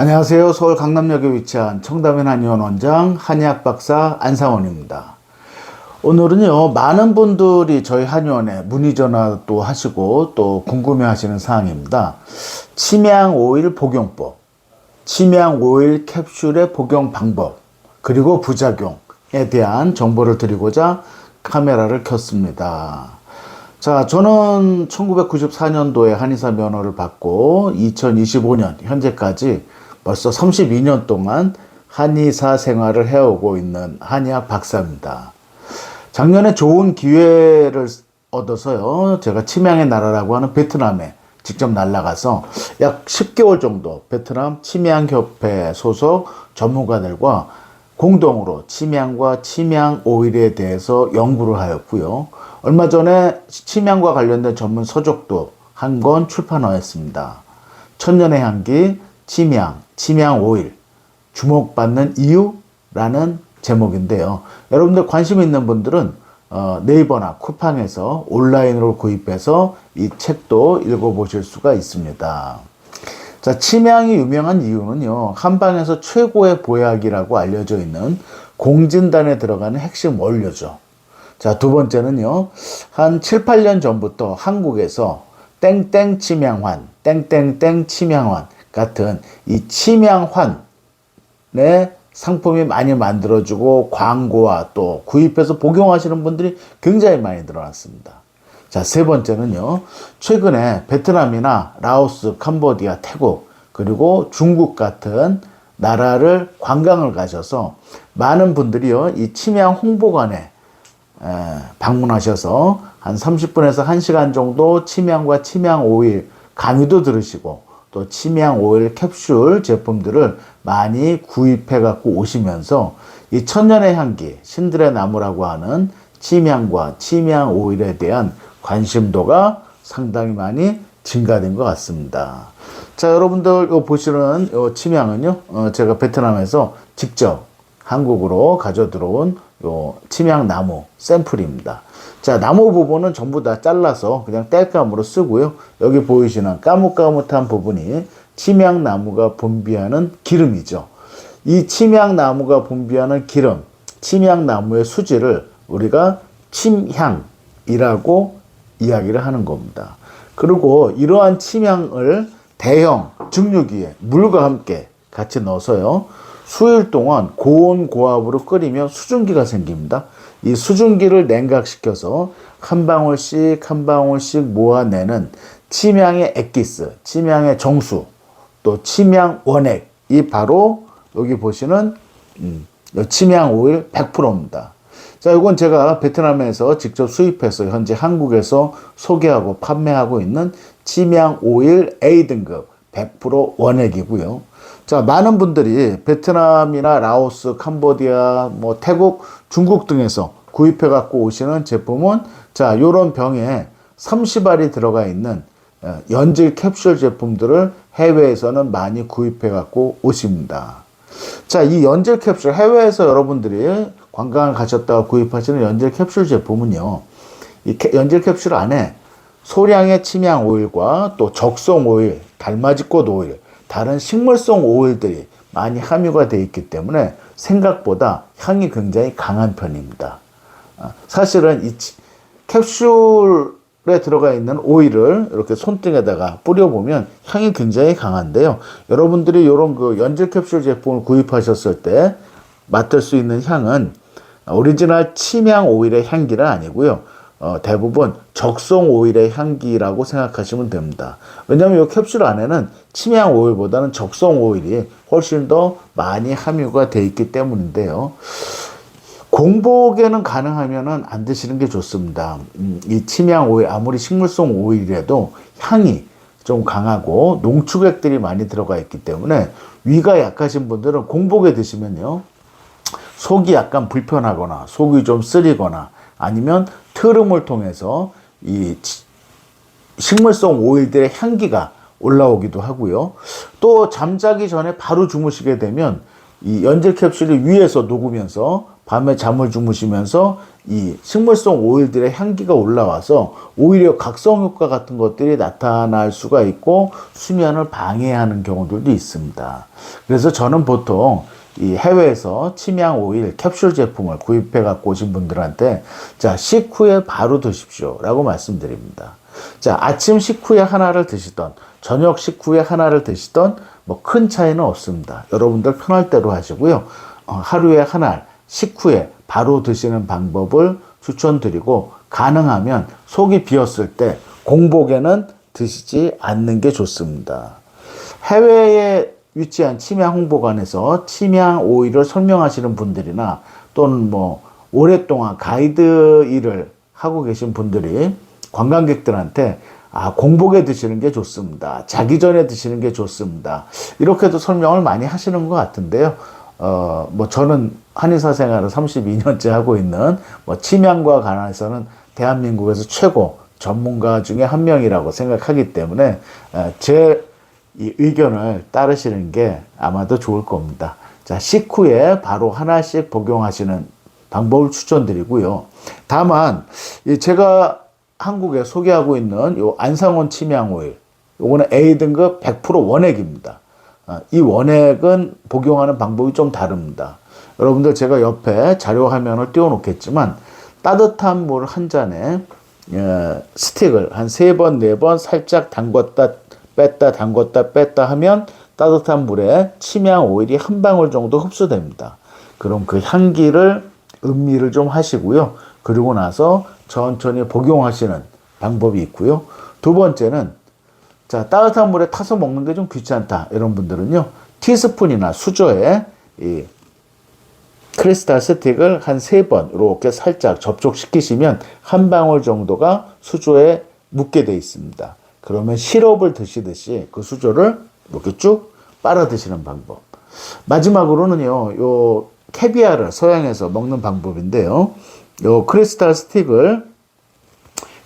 안녕하세요. 서울 강남역에 위치한 청담인 한의원 원장 한의학 박사 안상원입니다. 오늘은요, 많은 분들이 저희 한의원에 문의 전화도 하시고 또 궁금해 하시는 사항입니다. 치명 오일 복용법, 치명 오일 캡슐의 복용 방법, 그리고 부작용에 대한 정보를 드리고자 카메라를 켰습니다. 자, 저는 1994년도에 한의사 면허를 받고 2025년 현재까지 벌써 32년 동안 한의사 생활을 해오고 있는 한의학 박사입니다. 작년에 좋은 기회를 얻어서요, 제가 치명의 나라라고 하는 베트남에 직접 날아가서 약 10개월 정도 베트남 치명협회 소속 전문가들과 공동으로 치명과 치명 오일에 대해서 연구를 하였고요. 얼마 전에 치명과 관련된 전문 서적도 한 권 출판하였습니다. 천년의 향기, 치명, 치명 오일, 주목받는 이유라는 제목인데요. 여러분들 관심 있는 분들은 어, 네이버나 쿠팡에서 온라인으로 구입해서 이 책도 읽어보실 수가 있습니다. 자, 치명이 유명한 이유는요, 한방에서 최고의 보약이라고 알려져 있는 공진단에 들어가는 핵심 원료죠. 자, 두 번째는요, 한 7, 8년 전부터 한국에서 땡땡 치명환, 땡땡땡 치명환 같은 이 치명환의 상품이 많이 만들어지고 광고와 또 구입해서 복용하시는 분들이 굉장히 많이 늘어났습니다. 자, 세 번째는요. 최근에 베트남이나 라오스, 캄보디아, 태국, 그리고 중국 같은 나라를 관광을 가셔서 많은 분들이요. 이 치명 홍보관에 에, 방문하셔서 한 30분에서 1시간 정도 치명과 치명 오일 강의도 들으시고 또 치명 오일 캡슐 제품들을 많이 구입해 갖고 오시면서 이 천년의 향기 신들의 나무라고 하는 치명과 치명 오일에 대한 관심도가 상당히 많이 증가된 것 같습니다. 자, 여러분들 요 보시는 요 치명은요, 어, 제가 베트남에서 직접 한국으로 가져 들어온 요 치명 나무 샘플입니다. 자, 나무 부분은 전부 다 잘라서 그냥 땔감으로 쓰고요. 여기 보이시는 까뭇까뭇한 부분이 치명 나무가 분비하는 기름이죠. 이 치명 나무가 분비하는 기름, 치명 나무의 수지를 우리가 침향이라고 이야기를 하는 겁니다. 그리고 이러한 치명을 대형 증류기에 물과 함께 같이 넣어서요. 수일 동안 고온 고압으로 끓이면 수증기가 생깁니다. 이 수증기를 냉각시켜서 한 방울씩 한 방울씩 모아내는 치명의 액기스, 치명의 정수, 또 치명 원액, 이 바로 여기 보시는 음, 치명 오일 100%입니다. 자, 이건 제가 베트남에서 직접 수입해서 현재 한국에서 소개하고 판매하고 있는 치명 오일 A 등급 100% 원액이고요. 자, 많은 분들이 베트남이나 라오스, 캄보디아, 뭐 태국, 중국 등에서 구입해 갖고 오시는 제품은 자, 요런 병에 30알이 들어가 있는 어, 연질 캡슐 제품들을 해외에서는 많이 구입해 갖고 오십니다. 자, 이 연질 캡슐 해외에서 여러분들이 관광을 가셨다가 구입하시는 연질 캡슐 제품은요. 이 캐- 연질 캡슐 안에 소량의 침향 오일과 또 적성 오일, 달맞이꽃 오일, 다른 식물성 오일들이 많이 함유가 되어 있기 때문에 생각보다 향이 굉장히 강한 편입니다. 아, 사실은 이 치- 캡슐에 들어가 있는 오일을 이렇게 손등에다가 뿌려보면 향이 굉장히 강한데요. 여러분들이 이런 그 연질 캡슐 제품을 구입하셨을 때 맡을 수 있는 향은 오리지널 침향 오일의 향기는 아니고요. 어, 대부분 적성 오일의 향기라고 생각하시면 됩니다. 왜냐하면 이 캡슐 안에는 침향 오일보다는 적성 오일이 훨씬 더 많이 함유가 되어 있기 때문인데요. 공복에는 가능하면은 안 드시는 게 좋습니다. 음, 이 침향 오일 아무리 식물성 오일이라도 향이 좀 강하고 농축액들이 많이 들어가 있기 때문에 위가 약하신 분들은 공복에 드시면요. 속이 약간 불편하거나 속이 좀 쓰리거나 아니면 트름을 통해서 이 치- 식물성 오일들의 향기가 올라오기도 하고요. 또 잠자기 전에 바로 주무시게 되면 이 연질 캡슐이 위에서 녹으면서 밤에 잠을 주무시면서 이 식물성 오일들의 향기가 올라와서 오히려 각성 효과 같은 것들이 나타날 수가 있고 수면을 방해하는 경우들도 있습니다. 그래서 저는 보통 이 해외에서 침향 오일 캡슐 제품을 구입해 갖고 오신 분들한테 자 식후에 바로 드십시오라고 말씀드립니다. 자 아침 식후에 하나를 드시던 저녁 식후에 하나를 드시던 뭐 큰 차이는 없습니다. 여러분들 편할 대로 하시고요. 어, 하루에 하나 식후에 바로 드시는 방법을 추천드리고 가능하면 속이 비었을 때 공복에는 드시지 않는 게 좋습니다. 해외에 위치한 침향 홍보관에서 침향 오일을 설명하시는 분들이나 또는 뭐 오랫동안 가이드 일을 하고 계신 분들이 관광객들한테 아, 공복에 드시는 게 좋습니다. 자기 전에 드시는 게 좋습니다. 이렇게도 설명을 많이 하시는 것 같은데요. 어, 뭐 저는 한의사 생활을 32년째 하고 있는 뭐 침향과 관해서는 대한민국에서 최고 전문가 중에 한 명이라고 생각하기 때문에 어, 제 이 의견을 따르시는 게 아마도 좋을 겁니다. 자, 식후에 바로 하나씩 복용하시는 방법을 추천드리고요. 다만 이 제가 한국에 소개하고 있는 요 안상원 침향 오일, 요거는 A 등급 100% 원액입니다. 아, 이 원액은 복용하는 방법이 좀 다릅니다. 여러분들 제가 옆에 자료 화면을 띄워 놓겠지만 따뜻한 물 한 잔에 어, 스틱을 한 세 번, 네 번 살짝 담궜다 뺐다 담궜다 뺐다 하면 따뜻한 물에 침향 오일이 한 방울 정도 흡수됩니다. 그럼 그 향기를 음미를 좀 하시고요. 그리고 나서 천천히 복용하시는 방법이 있고요. 두 번째는 자 따뜻한 물에 타서 먹는 게 좀 귀찮다 이런 분들은요 티스푼이나 수저에 이 크리스탈 스틱을 한 세 번 이렇게 살짝 접촉시키시면 한 방울 정도가 수조에 묻게 돼 있습니다. 그러면 시럽을 드시듯이 그 수조를 이렇게 쭉 빨아 드시는 방법. 마지막으로는요, 요 캐비아를 서양에서 먹는 방법인데요. 요 크리스탈 스틱을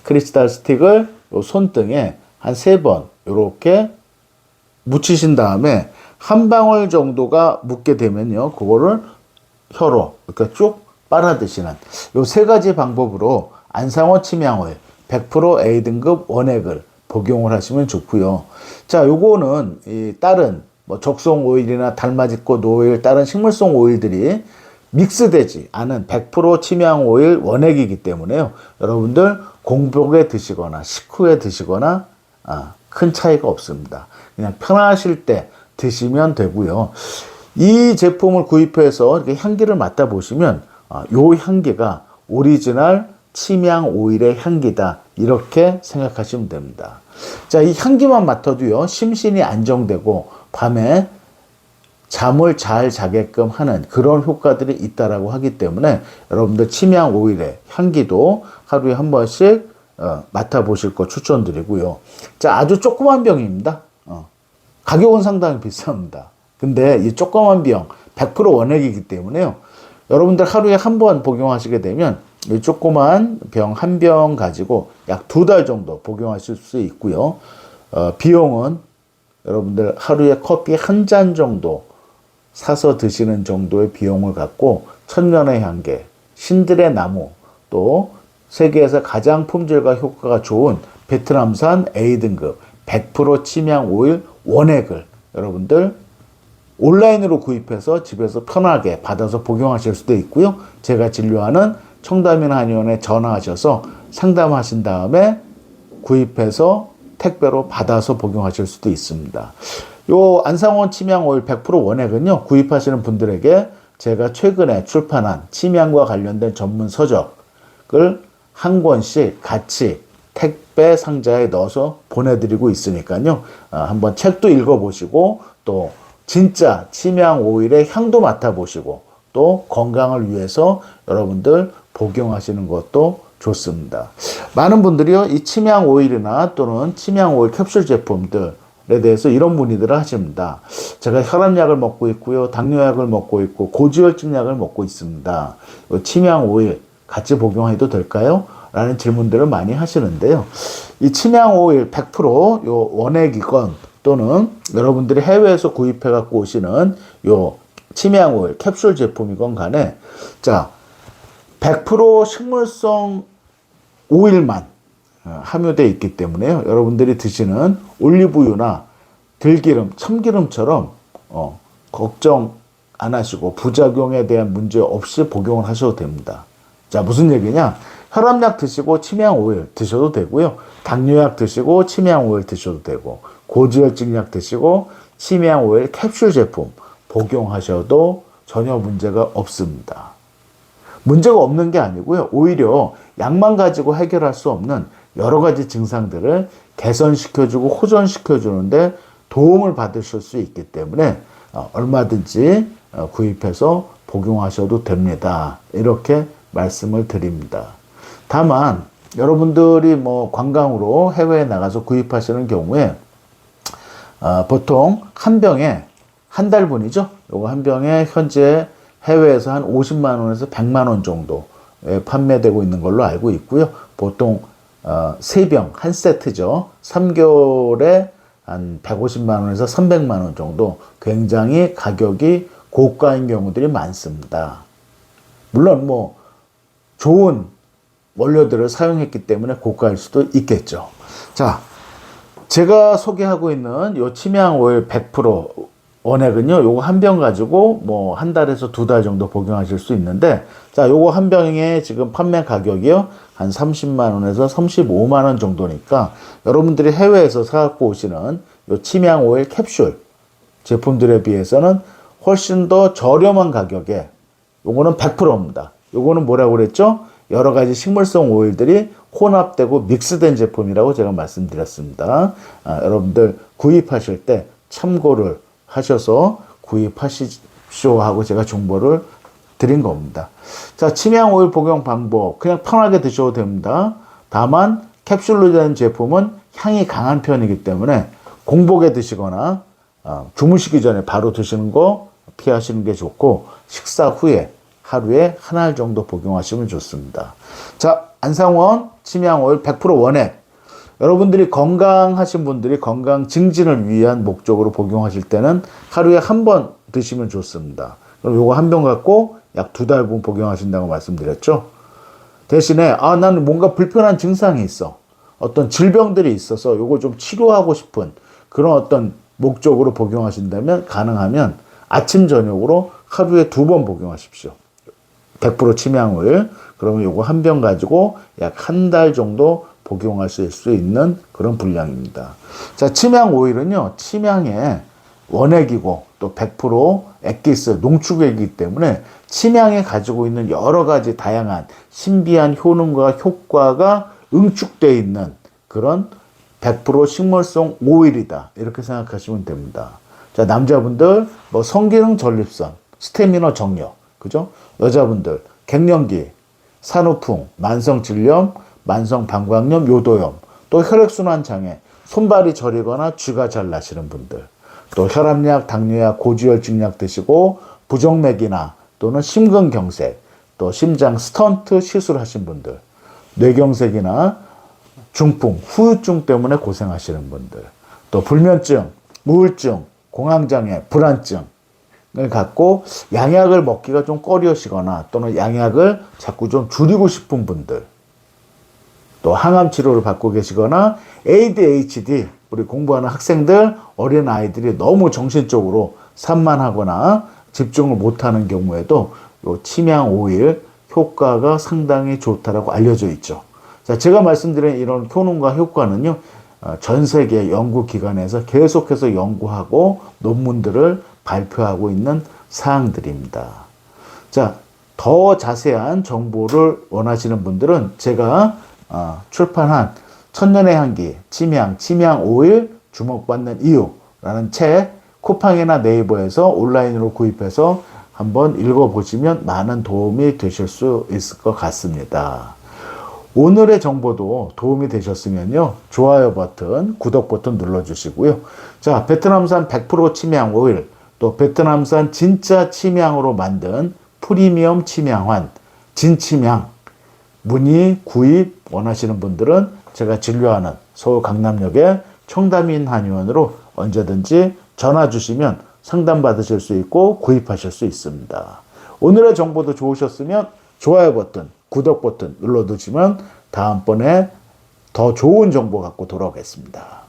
크리스탈 스틱을 요 손등에 한 세 번 이렇게 묻히신 다음에 한 방울 정도가 묻게 되면요, 그거를 혀로 이렇게 쭉 빨아 드시는 요 세 가지 방법으로 안상어 침향오일 100% A 등급 원액을 복용을 하시면 좋고요. 자, 요거는 이 다른 뭐 적성 오일이나 달맞이꽃 오일, 다른 식물성 오일들이 믹스되지 않은 100% 침향 오일 원액이기 때문에요. 여러분들 공복에 드시거나 식후에 드시거나 아, 큰 차이가 없습니다. 그냥 편하실 때 드시면 되고요. 이 제품을 구입해서 이렇게 향기를 맡아 보시면 아, 요 향기가 오리지널 침향 오일의 향기다 이렇게 생각하시면 됩니다. 자, 이 향기만 맡아도요 심신이 안정되고 밤에 잠을 잘 자게끔 하는 그런 효과들이 있다라고 하기 때문에 여러분들 침향 오일의 향기도 하루에 한 번씩 어, 맡아보실 거 추천드리고요. 자, 아주 조그만 병입니다. 어, 가격은 상당히 비쌉니다. 근데 이 조그만 병, 100% 원액이기 때문에요. 여러분들 하루에 한 번 복용하시게 되면 이 조그만 병 한 병 가지고 약 두 달 정도 복용하실 수 있고요. 어, 비용은 여러분들 하루에 커피 한 잔 정도 사서 드시는 정도의 비용을 갖고 천년의 향계, 신들의 나무, 또 세계에서 가장 품질과 효과가 좋은 베트남산 A등급 100% 침향 오일 원액을 여러분들 온라인으로 구입해서 집에서 편하게 받아서 복용하실 수도 있고요. 제가 진료하는 청담인 한의원에 전화하셔서 상담하신 다음에 구입해서 택배로 받아서 복용하실 수도 있습니다. 요 안상원 침향 오일 100% 원액은요. 구입하시는 분들에게 제가 최근에 출판한 침향과 관련된 전문 서적을 한 권씩 같이 택배 상자에 넣어서 보내드리고 있으니까요. 아, 한번 책도 읽어보시고 또 진짜 침향 오일의 향도 맡아보시고 또 건강을 위해서 여러분들 복용하시는 것도 좋습니다. 많은 분들이요, 이 침향 오일이나 또는 침향 오일 캡슐 제품들 에 대해서 이런 문의들을 하십니다. 제가 혈압약을 먹고 있고요, 당뇨약을 먹고 있고, 고지혈증 약을 먹고 있습니다. 침향 오일 같이 복용해도 될까요? 라는 질문들을 많이 하시는데요. 이 침향 오일 100%요 원액이건 또는 여러분들이 해외에서 구입해 갖고 오시는 요 치매약 오일 캡슐 제품이건 간에 자, 100% 식물성 오일만 어, 함유되어 있기 때문에요. 여러분들이 드시는 올리브유나 들기름, 참기름처럼 어, 걱정 안 하시고 부작용에 대한 문제 없이 복용을 하셔도 됩니다. 자, 무슨 얘기냐? 혈압약 드시고 치매약 오일 드셔도 되고요. 당뇨약 드시고 치매약 오일 드셔도 되고 고지혈증약 드시고 치매약 오일 캡슐 제품 복용하셔도 전혀 문제가 없습니다. 문제가 없는 게 아니고요. 오히려 약만 가지고 해결할 수 없는 여러 가지 증상들을 개선시켜주고 호전시켜주는데 도움을 받으실 수 있기 때문에 어, 얼마든지 어, 구입해서 복용하셔도 됩니다. 이렇게 말씀을 드립니다. 다만 여러분들이 뭐 관광으로 해외에 나가서 구입하시는 경우에 어, 보통 한 병에 한 달분이죠. 요거 한 병에 현재 해외에서 한 50만 원에서 100만 원 정도에 판매되고 있는 걸로 알고 있고요. 보통 어, 3병 한 세트죠. 3개월에 한 150만 원에서 300만 원 정도 굉장히 가격이 고가인 경우들이 많습니다. 물론 뭐 좋은 원료들을 사용했기 때문에 고가일 수도 있겠죠. 자, 제가 소개하고 있는 요 치매향 오일 100% 원액은요, 요거 한 병 가지고 뭐 한 달에서 두 달 정도 복용하실 수 있는데, 자, 요거 한 병에 지금 판매 가격이요, 한 30만 원에서 35만 원 정도니까 여러분들이 해외에서 사갖고 오시는 요 치매향 오일 캡슐 제품들에 비해서는 훨씬 더 저렴한 가격에 요거는 100%입니다. 요거는 뭐라고 그랬죠? 여러 가지 식물성 오일들이 혼합되고 믹스된 제품이라고 제가 말씀드렸습니다. 아, 여러분들 구입하실 때 참고를 하셔서 구입하십시오 하고 제가 정보를 드린 겁니다. 자, 치매향 오일 복용 방법 그냥 편하게 드셔도 됩니다. 다만 캡슐로 된 제품은 향이 강한 편이기 때문에 공복에 드시거나 어, 주무시기 전에 바로 드시는 거 피하시는 게 좋고 식사 후에 하루에 한 알 정도 복용하시면 좋습니다. 자, 안상원 치매향 오일 100% 원액 여러분들이 건강하신 분들이 건강 증진을 위한 목적으로 복용하실 때는 하루에 한 번 드시면 좋습니다. 그럼 요거 한 병 갖고 약 두 달 분 복용하신다고 말씀드렸죠. 대신에 아 나는 뭔가 불편한 증상이 있어. 어떤 질병들이 있어서 요거 좀 치료하고 싶은 그런 어떤 목적으로 복용하신다면 가능하면 아침 저녁으로 하루에 두 번 복용하십시오. 100% 치명을 그러면 요거 한 병 가지고 약 한 달 정도 복용하실 수 있는 그런 분량입니다. 자, 치명 오일은요, 치명의 원액이고 또 100% 액기스 농축액이기 때문에 치명에 가지고 있는 여러 가지 다양한 신비한 효능과 효과가 응축되어 있는 그런 100% 식물성 오일이다. 이렇게 생각하시면 됩니다. 자, 남자분들 뭐 성기능 전립선, 스태미너 정력, 그죠? 여자분들 갱년기, 산후풍, 만성 질염, 만성 방광염, 요도염, 또 혈액순환 장애, 손발이 저리거나 쥐가 잘 나시는 분들, 또 혈압약, 당뇨약, 고지혈증약 드시고 부정맥이나 또는 심근경색, 또 심장 스턴트 시술하신 분들, 뇌경색이나 중풍, 후유증 때문에 고생하시는 분들, 또 불면증, 우울증, 공황장애, 불안증, 을 갖고 양약을 먹기가 좀 꺼려시거나 또는 양약을 자꾸 좀 줄이고 싶은 분들 또 항암 치료를 받고 계시거나 ADHD 우리 공부하는 학생들 어린 아이들이 너무 정신적으로 산만하거나 집중을 못하는 경우에도 요 치명 오일 효과가 상당히 좋다라고 알려져 있죠. 자, 제가 말씀드린 이런 효능과 효과는요, 어, 전 세계 연구 기관에서 계속해서 연구하고 논문들을 발표하고 있는 사항들입니다. 자, 더 자세한 정보를 원하시는 분들은 제가 어, 출판한 천년의 향기, 치명, 치명 오일 주목받는 이유라는 책 쿠팡이나 네이버에서 온라인으로 구입해서 한번 읽어보시면 많은 도움이 되실 수 있을 것 같습니다. 오늘의 정보도 도움이 되셨으면요. 좋아요 버튼, 구독 버튼 눌러주시고요. 자, 베트남산 100% 치명 오일, 또 베트남산 진짜 치명으로 만든 프리미엄 치명환, 진치명, 문의 구입 원하시는 분들은 제가 진료하는 서울 강남역의 청담인 한의원으로 언제든지 전화 주시면 상담 받으실 수 있고 구입하실 수 있습니다. 오늘의 정보도 좋으셨으면 좋아요 버튼, 구독 버튼 눌러두시면 다음번에 더 좋은 정보 갖고 돌아오겠습니다.